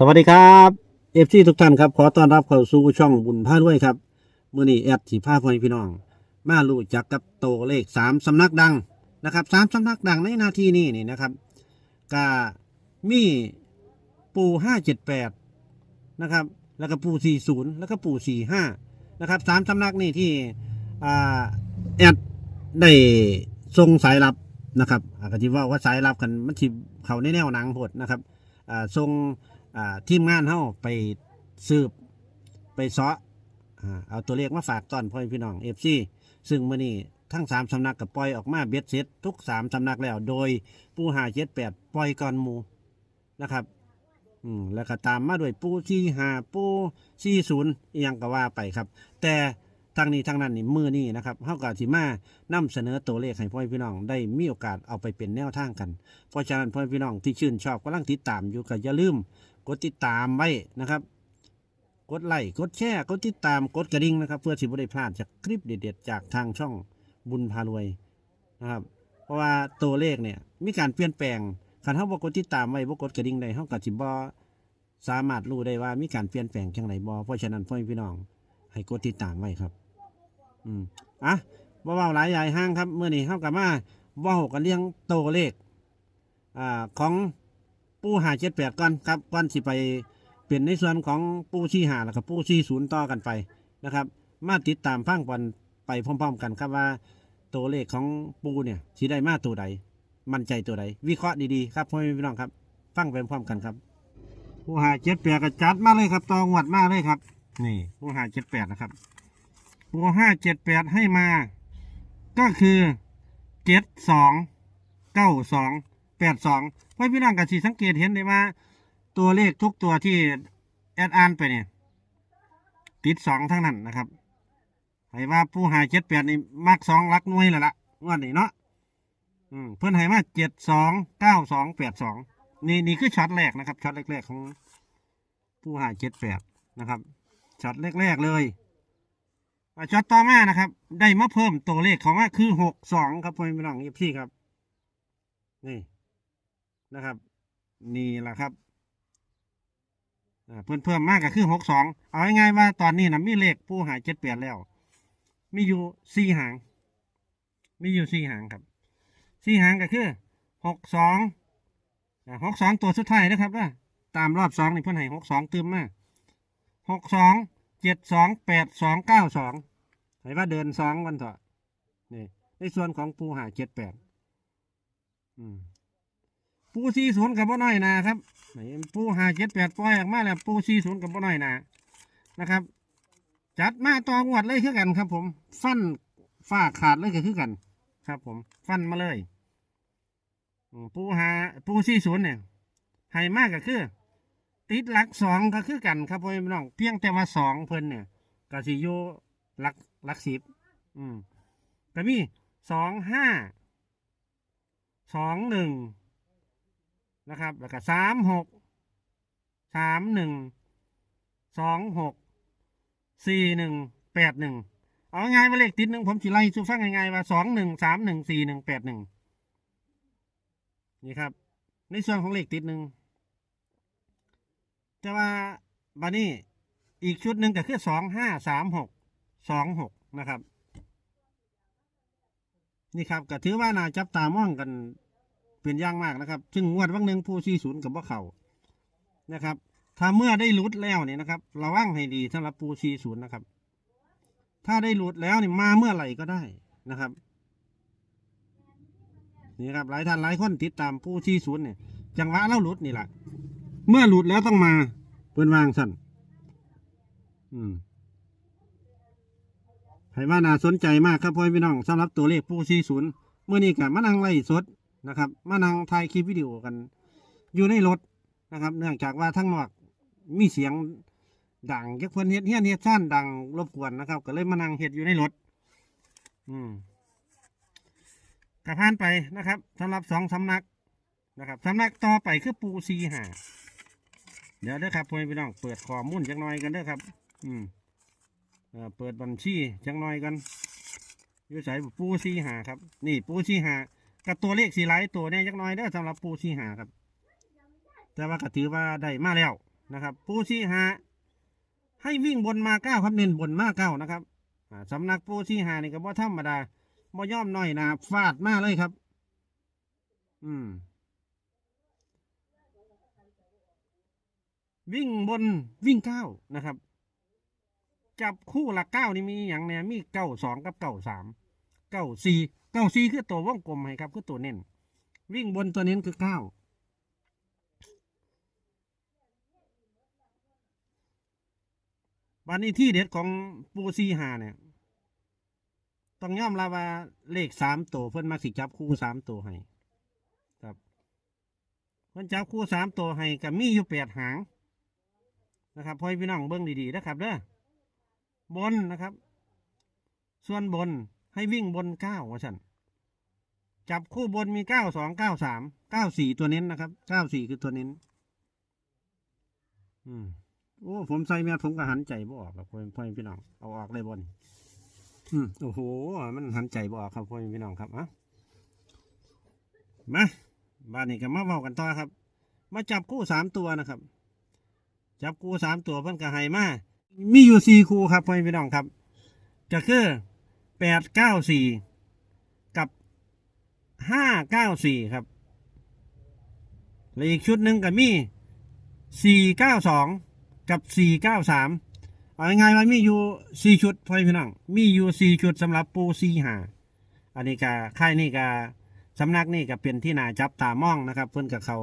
สวัสดีครับเอฟซีทุกท่านครับ ขอต้อนรับเข้าสู่ช่องบุญพาด้วยครับมื่อนี้แอดสีผ้าพ่อพี่น้อง มารู้จักกับโตเลขสามสำนักดังนะครับสามสำนักดังในนาทีนี้นี่นะครับก็มีปูห้าเจ็ดแปดนะครับ แล้วก็ปูสี่ศูนย์แล้วก็ปูสี่ห้านะครับสามสำนักนี่ที่แอดได้ทรงสายลับนะครับอากที่ว่าว่าสายลับกันมันทีเขาในแนวหนังโหดนะครับทรง อ่าทีมงานเฮาไปสืบไปเสาะอ่าเอาตัวเลขมาฝากตอนพ่อพี่น้องเอฟซีซึ่งมื่อนี้ทั้งสามสำนักกับปล่อยออกมาเบ็ดเสร็จทุกสามสำนักแล้ว โดยปูหาเจ็ดแปดปล่อยก่อนหมูนะครับ อืมแล้วก็ตามมาด้วยปูที่หาปูที่ศูนย์อหยังก็ว่าไปครับ แต่ทางนี้ทางนั้นนี่มือนี้นะครับเฮากับสิมานำเสนอตัวเลขให้พ่อพี่น้องได้มีโอกาสเอาไปเป็นแนวทางกัน เพราะฉะนั้นพ่อพี่น้องที่ชื่นชอบกำลังติดตามอยู่ก็อย่าลืม กดติดตามไว้นะครับ กดไลค์กดแชร์กดติดตามกดกระดิ่งนะครับ เพื่อที่ไม่ได้พลาดจากคลิปเด็ดๆจากทางช่องบุญพารวยนะครับ เพราะว่าตัวเลขเนี่ยมีการเปลี่ยนแปลงคันเขาบอกกดติดตามไว้บอกกดกระดิ่งใดเขากับจิบอสามารถรู้ได้ว่ามีการเปลี่ยนแปลงจังไหนบอเพราะฉะนั้นพ่อพี่น้อง ให้กดติดตามไว้ครับ อืมอะบ่เว้าหลายใหญ่ห้างครับเมื่อนี้เขากับมาว่ากันเรื่องตัวเลขอ่าของ ปูหาเจ็ดแปดก่อนครับก่อนสิไปเปลี่ยนในส่วนของปูชี้หาแล้วก็ปูชี้ศูนย์ต่อกันไปนะครับ มาติดตามฟังบอลไปพร้อม ๆ กันครับว่า ตัวเลขของปูเนี่ยสีได้มาตัวใดมั่นใจตัวใดวิเคราะห์ดีๆครับพ่อแม่พี่น้องครับ ฟังไปพร้อมกันครับ ปูหาเจ็ดแปดก็จัดมาเลยครับตองหวัดมาเลยครับ นี่ ปูหาเจ็ดแปดนะครับ ปูห้าเจ็ดแปดให้มา ก็คือเจ็ดสองเก้าสอง แปดสองพ่อพี่น้องก็สิสังเกตเห็นได้ว่า ตัวเลขทุกตัวที่แอดอ่านไปเนี่ยติดสองทั้งนั้นนะครับให้ว่าผู้หายเจ็ดแปดนี่มักสองลักหน่วยแล้วละงวดนี้เนาะอืมเพื่อนให้มาเจ็ดสองเก้าสองแปดสองนี่นี่คือช็อตแรกนะครับช็อตแรกๆของผู้หายเจ็ดแปดนะครับช็อตแรกๆเลยช็อตต่อมานะครับ ได้มาเพิ่มตัวเลขของว่าคือหกสองครับพ่อพี่น้องเอฟซีครับนี่ นะครับ นี่แหละครับเพิ่มเพิ่มมากก็คือหกสองเอาง่ายๆว่าตอนนี้นะมีเลขผู้หายเจ็ดแปดแล้ว มีอยู่สี่หาง มีอยู่สี่หางครับสี่หางก็คือหกสองหกสองตัวสุดท้ายนะครับว่าตามรอบสองนี่เพิ่นให้หกสองเติมมาหกสองเจ็ดสองแปดสองเก้าสองให้ว่าเดินสองวันเถอะนี่ในส่วนของผู้หาเจ็ดแปดอืม ปูซีศูนย์กับบ่น้อยนะครับปูหาเจ็ดแปดปล่อยออกมาแล้วปูซีศูนย์กับบ่น้อยนานะครับ จัดมาต่องวดเลยคือกันครับ ผมฟันฝ้าขาดเลยก็คือกัน ครับ ผมฟันมาเลยปูหาปูซีศูนย์เนี่ยให้มากก็คือ ติดหลักสองก็คือกันครับพ่อพี่น้องเพียงแต่ว่าสองเพิ่นเนี่ยก็สิอยู่หลักหลักสิบอืมก็มีสองห้าสองหนึ่ง นะครับ แล้วก็สามหกสามหนึ่งสองหกสี่หนึ่งแปดหนึ่งเอาง่ายๆว่าเลขติดหนึ่งผมสิไล่สู่ฟังง่ายๆว่าสองหนึ่งสามหนึ่งสี่หนึ่งแปดหนึ่งนี่ครับ ในส่วนของเลขติดหนึ่งแต่ว่าบัดนี้อีกชุดหนึ่งก็คือสองห้าสามหกสองหกนะครับ นี่ครับก็ถือว่าน่าจับตามองกัน เป็นอย่างมากนะครับ ซึ่งงวดวันหนึ่งผู้ชี้ศูนย์กับว่าเขานะครับ ถ้าเมื่อได้หลุดแล้วเนี่ยนะครับระวังให้ดีสำหรับผู้ชี้ศูนย์นะครับ ถ้าได้หลุดแล้วเนี่ยมาเมื่อไหร่ก็ได้นะครับนี่ครับหลายท่านหลายคนติดตามผู้ชี้ศูนย์เนี่ยจังหวะเล่าหลุดนี่แหละเมื่อหลุดแล้วต้องมาเปิ้นวางสั่นอืมให้ว่าน่าสนใจมากครับพ่อพี่น้องสำหรับตัวเลขผู้ชี้ศูนย์เมื่อนี้กับมานั่งไล่สด นะครับมานั่งถ่ายคลิปวิดีโอกัน อยู่ในรถนะครับ เนื่องจากว่าทั้งนอกมีเสียงดังจักเพิ่นเฮ็ดเฮียนเฮ็ดซ่านดังรบกวนนะครับ ก็เลยมานั่งเฮ็ดอยู่ในรถ อืมกระพานไปนะครับสำหรับสองสำนักนะครับสำนักต่อไปคือปูซีหาเดี๋ยวเด้อครับพ่อพี่น้องเปิดข้อมูลจักหน่อยกันเด้อครับ อืมเอ่อเปิดบัญชีจักหน่อยกันอยู่ใส่ปูซีหาครับ นี่ปูซีหา กับตัวเลขสีไลายตัวนี่ยยักน้อยเด้อสำหรับปูชีหาครับ แต่ว่าก็ถือว่าได้มาแล้วนะครับ ปูซีหาให้วิ่งบนมาเก้าครับเน้นบนมาเก้านะครับอ่าสำนักปูซีหานี่ก็บ่ธรรมดาบ่ย่อมน้อยนาฟาดมาเลยครับ อืม วิ่งบนวิ่งเก้านะครับ จับคู่หละเก้านี่มีอย่างเนี่ยมีเก้าสองกับเก้าสาม เก้าสี่เก้าสี่คือตัววงกลมให้ครับ คือตัวเน้น วิ่งบนตัวเน้นคือเก้าวันนี้ที่เด็ดของปูซีหาเนี่ย ต้องย่อมรับว่าเลขสามตัวเพิ่นมาสิจับคู่สามตัวให้ครับเพิ่นจับคู่สามตัวให้กับมีอยู่แปดหางนะครับพ่อพี่น้องเบิ้งดีๆนะครับเด้อบนนะครับ ส่วนบน ให้วิ่งบนเก้าว่าฉันจับคู่บนมีเก้าสองเก้าสามเก้าสี่ตัวเน้นนะครับเก้าสี่คือตัวเน้น อืมโอ้ผมใส่แมสผมก็หันใจบ่ออกครับพ่อพ่อพี่น้องเอาออกเลยบนอืมโอ้โห มันหันใจบ่ออกครับพ่อพี่น้องครับอะมาบ้านนี้ก็มาเว้ากันต่อครับ มาจับคู่สามตัวนะครับ จับคู่สามตัวเพิ่นก็ให้มามีอยู่สี่คู่ครับพ่อพี่น้องครับก็คือ แปดเก้าสี่กับห้าเก้าสี่ครับ และอีกชุดหนึ่งก็มีสี่เก้าสองกับสี่เก้าสามเอาง่ายๆว่ามีอยู่สี่ชุดพ่อพี่น้องมีอยู่สี่ชุดสำหรับปูซีหาอันนี้ก็ค่ายนี่ก็สำนักนี่ก็เป็นที่นาจับตามองนะครับ เพิ่อนกับเขา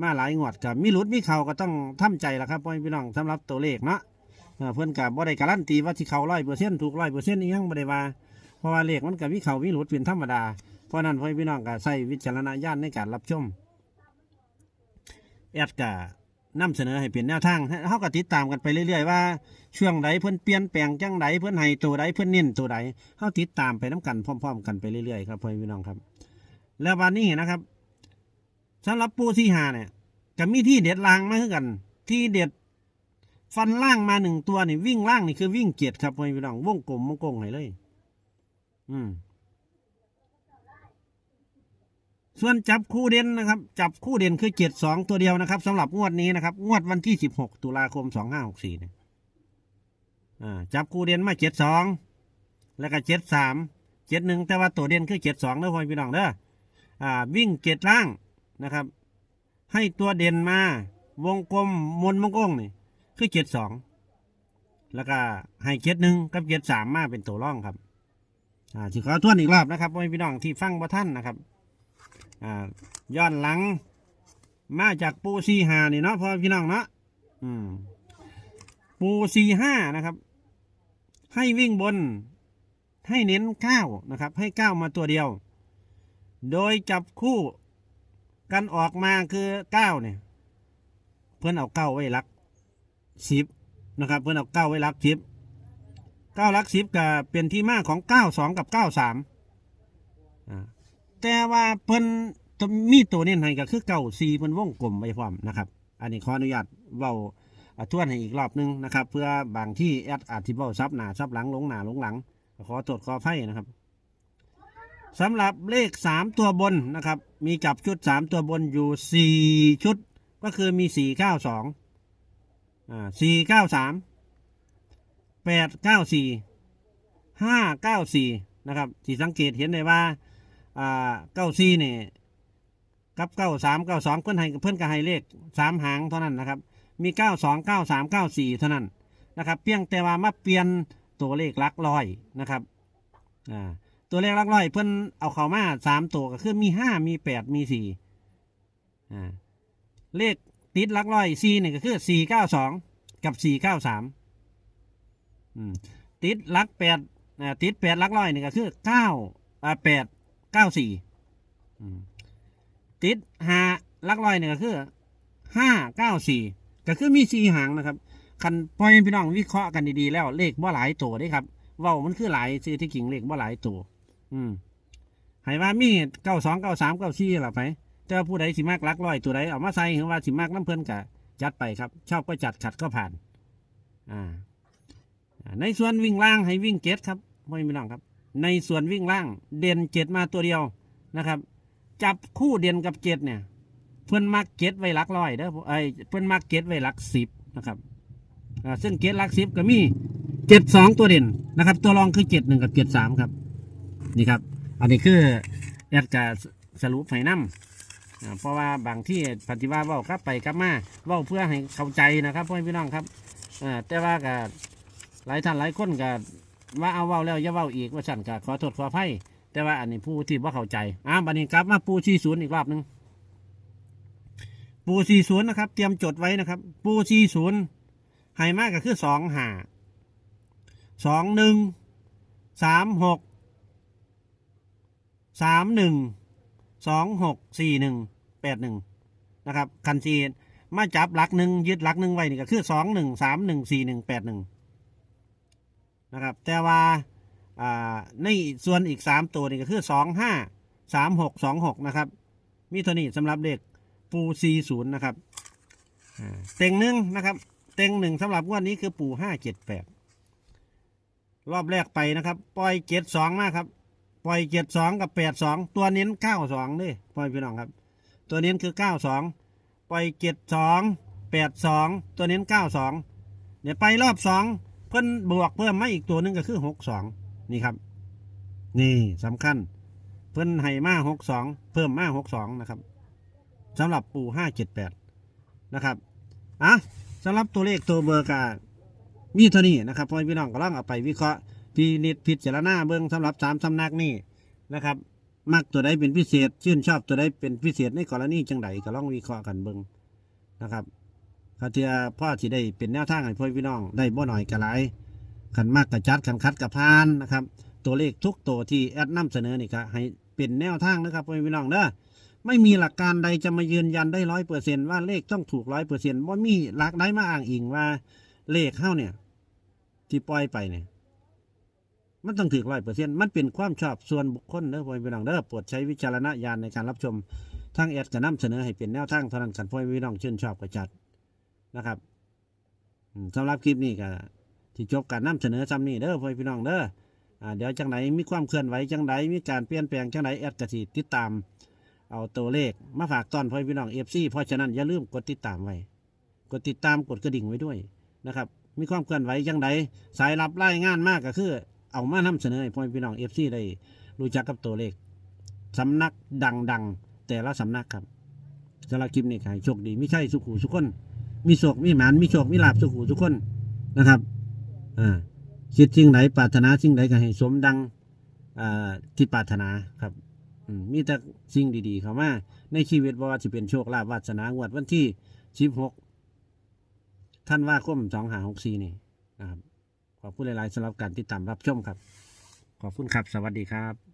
มาหลายงวดกับมีหลุดมีเขาก็ต้องทำใจละครับพ่อพี่น้องสำหรับตัวเลขเนาะ เพื่อนกับบ่ได้การันตีว่าที่เขาร้อยเปอร์เซ็นต์ถูกร้อยเปอร์เซ็นต์นี่ยังบ่ได้ว่า เพราะว่าเลขมันกับมีเขามีหลุดเป็นธรรมดา เพราะนั้นพ่อพี่น้องก็ใส่วิจารณญาณในการรับชมแอดก็นำเสนอให้เป็นแนวทางเขาก็ติดตามกันไปเรื่อยๆว่าช่วงใดเพื่อนเปลี่ยนแปลงจังใดเพื่อนให้ตัวใดเพื่อนเน้นตัวใดเขาติดตามไปน้กันพร้อม ๆ กันไปเรื่อยๆครับพ่อพี่น้องครับ แล้ววันนี้นะครับสำหรับปูที่หาเนี่ยก็มีที่เด็ดลางมาคือกัน ที่เด็ด ฟันล่างมาหนึ่งตัวนี่วิ่งล่างนี่คือวิ่งเกียรติครับพี่น้องวงกลมวงกลมให้เลย อืมส่วนจับคู่เด่นนะครับ จับคู่เด่นคือเจ็ดสองตัวเดียวนะครับสำหรับงวดนี้นะครับ งวดวันที่สิบหกตุลาคมสองห้าหกสี่เนี่ยอ่าจับคู่เด่นมาเจ็ดสองแล้วก็เจ็ดสามเจ็ดหนึ่งแต่ว่าตัวเด่นคือเจ็ดสองนะพ่อพี่น้องเด้ออ่า วิ่งเจ็ดล่างนะครับ ให้ตัวเด่นมาวงกลมมนวงกลมนี่ คือเจ็ดสองแล้วก็ให้เจ็ดหนึ่งกับเจ็ดสามมาเป็นตัวร่องครับอ่าที่ขอทวนอีกรอบนะครับพี่น้องที่ฟังบ่ท่านนะครับอ่าย้อนหลัง มาจากปูซีหานี่เนาะพ่อพี่น้องเนาะอืมปูซีห้านะครับ ให้วิ่งบน ให้เน้นเก้านะครับ ให้เก้ามาตัวเดียว โดยจับคู่กันออกมาคือเก้าเนี่ย เพื่อนเอาเก้าไว้รัก สิบนะครับ เพื่อนเอาเก้าไว้รักสิบเก้ารักสิบก็เป็นที่มาของเก้าสองกับเก้าสามแต่ว่าเพิ่นมีตัวเน้นให้ก็คือเก้าสี่เพิ่นวงกลมไว้พร้อมนะครับ อันนี้ขออนุญาตเว้าอ่าทวนให้อีกรอบหนึงนะครับ เพื่อบางที่แอดอาจทิเว้าซับหนาซับหลังลงหนาลงหลัง ขอตรวจขอไฟนะครับสำหรับเลขสามตัวบนนะครับ มีจับชุดสามตัวบนอยู่สี่ชุด ก็คือมีสี่เก้าส อ่าสี่เก้าสามแปดเก้าสี่ห้าเก้าสี่นะครับที่สังเกตเห็นได้ว่าอ่าเก้าสี่เนี่ยกับเก้าสามเก้าสองเพื่อนให้เพื่อนก็ให้เลขสามหางเท่านั้นนะครับ มีเก้าสองเก้าสามเก้าสี่เท่านั้นนะครับ เพียงแต่ว่ามาเปลี่ยนตัวเลขลักร้อยนะครับอ่าตัวเลขลักร้อยเพิ่อนเอาเข้ามาสามตัวก็คือมีห้ามีแปดมีสี่อ่าเลข ติดลักร้อยสี่เนี่ยก็คือสี่เก้าสองกับสี่เก้าสามติดลักแปดติดแปดลักร้อยเนี่ยก็คือเก้าแปดเก้าสี่ติดห้าลักร้อยเนี่ยก็คือห้าเก้าสี่ก็คือมีสี่หางนะครับคันพ่อแม่พี่น้องวิเคราะห์กันดีๆแล้วเลขว่าหลายตัวด้ครับว้ามันคือหลายซื้อที่กิ่งเลขว่าหลายตัว อืมให้ว่ามีเก้าสองเก้าสามเก้าสี่ละไป แต่ว่าผู้ใดสิมากลักร้อยตัวใดเอามาใส่หรือว่าสิมากน้ำเพลินกะจัดไปครับ ชอบก็จัดขัดก็ผ่าน อ่า ในส่วนวิ่งล่างให้วิ่งเจ็ดครับพ่อแม่พี่น้องครับ ในส่วนวิ่งล่างเด่นเจ็ดมาตัวเดียวนะครับ จับคู่เด่นกับเจ็ดเนี่ย เพื่อนมักเก็ตไว้ลักร้อยเด้อไอเพื่อนมักเก็ตไว้ลักสิบนะครับซึ่งเก็ตลักสิบก็มีเจ็ดสองตัวเด่นนะครับ ตัวรองคือเจ็ดหนึ่งกับเจ็ดสามครับ นี่ครับ อันนี้คือแอดจะสรุปให้ำ อ่าเพราะว่าบางที่ปฏิวัติว่าครับไปกลับมาเว่าเพื่อให้เข้าใจนะครับพ่อพี่น้องครับอ่าแต่ว่าก็หลายท่านหลายคนก็ว่าเอาเว่าแล้วอย่าเว่าอีกว่าฉันก็ขอโทษขออภัยแต่ว่าอันนี้ผู้ที่ว่าเข้าใจอ่าบันนี้กลับมาปูชีศูนย์อีกรอบหนึ่งปูชีศูนย์นะครับ เตรียมจดไว้นะครับ ปูชีศูนย์ให้มากก็คือสองห้าสองหนึ่งสามหกสามหนึ่ง สองหกสี่หนึ่งแปดหนึ่งนะครับคันซีมาจับลักหนึ่งยึดลักหนึ่งไว้นี่ก็คือสองหนึ่งสามหนึ่งสี่หนึ่งแปดหนึ่งนะครับแต่ว่าอ่าในส่วนอีกสามตัวนี่ก็คือสองห้าสามหกสองหกนะครับมีเท่านี้สำหรับเด็กปูซีศูนย์นะครับเต็งหนึ่งนะครับ เต็งหนึ่งสำหรับวันนี้คือปูห้าเจ็ดแปดรอบแรกไปนะครับ ปล่อยเจ็ดสองมาครับ ล่อยเจ็ดสองกับแปดสองตัวเน้นเก้าสองนี่พ่อพี่น้องครับ ตัวเน้นคือเก้าสองปล่อยเจ็ดสองแปดสองตัวเน้นเก้าสองเดี๋ยวไปรอบสองเพิ่นบวกเพิ่มมาอีกตัวหนึงก็คือหกสองนี่ครับ นี่สำคัญ เพิ่นให้มาหกสองเพิ่มมาหกสองนะครับสำหรับปูห้าเจ็ดแปดนะครับอะสำหรับตัวเลขตัวเบอร์กามีเท่านี้นะครับพ่อพี่น้องก็ลองเอาไปวิเคราะห์ พินิจพิจารณาเบื้องสำหรับสามสำนักนี่นะครับมักตัวใดเป็นพิเศษ ชื่นชอบตัวใดเป็นพิเศษในกรณีจังใดก็ลองวิเคราะห์กันเบื้องนะครับคาเทียพ่อที่ได้เป็นแนวทางให้พ่อพี่น้องได้บ่หน่อยกระไรขันมากกระจัดขันคัดกระพานนะครับ ตัวเลขทุกตัวที่แอดนำเสนอนี่ก็ให้เป็นแนวทางนะครับพ่อพี่น้องเด้อไม่มีหลักการใดจะมายืนยันได้ร้อยเปอร์เซนว่าเลขต้องถูกร้อยเปอร์เซ็นต์ว่ามีหลักใดมาอ้างอิงว่าเลขเข้าเนี่ยที่ปล่อยไปเนี่ย มันต้องถึงร้อยเปอร์เซ็นต์มันเป็นความชอบส่วนบุคคลเด้อพ่อพี่น้องเด้อโปรดใช้วิจารณญาณในการรับชมทางแอดจะนำเสนอให้เป็นแนวทางเท่านั้นกันพ่อพี่น้องชื่นชอบกระจัดนะครับสำหรับคลิปนี้ก็ที่จบการนำเสนอซ้ำนี้เด้อพ่อพี่น้องเด้อเดี๋ยวจังไหนมีความเคลื่อนไหวจังไหนมีการเปลี่ยนแปลงจังไหนแอดกระสิติดตาม เอาตัวเลขมาฝากตอนพ่อพี่น้องเอฟซีเพราะฉะนั้นอย่าลืมกดติดตามไว้ กดติดตามกดกระดิ่งไว้ด้วยนะครับ มีความเคลื่อนไหวจังไดสายรับรายงานมากก็คือ เอามานำเสนอให้พ่อพี่น้องเอฟซีได้รู้จักกับตัวเลขสำนักดังๆ แต่ละสำนักครับสำหรับคลิปนี้ขายโชคดีไม่ใช่สุขูสุขคน มีโศกมีหมานมีโชคมีลาบสุขูสุขคนนะครับอ่าคิดสิ่งใดปรารถนาสิ่งใดก็ให้สมดังอ่าที่ปรารถนาครับมีแต่สิ่งดีๆเข้ามาในชีวิตว่าจะเป็นโชคลาภวาสนางวดวันที่สิบหกท่านว่าคมสองหาหกสี่นี่นะครับ ขอบคุณหลาย ๆสำหรับการติดตามรับชมครับ ขอบคุณครับ สวัสดีครับ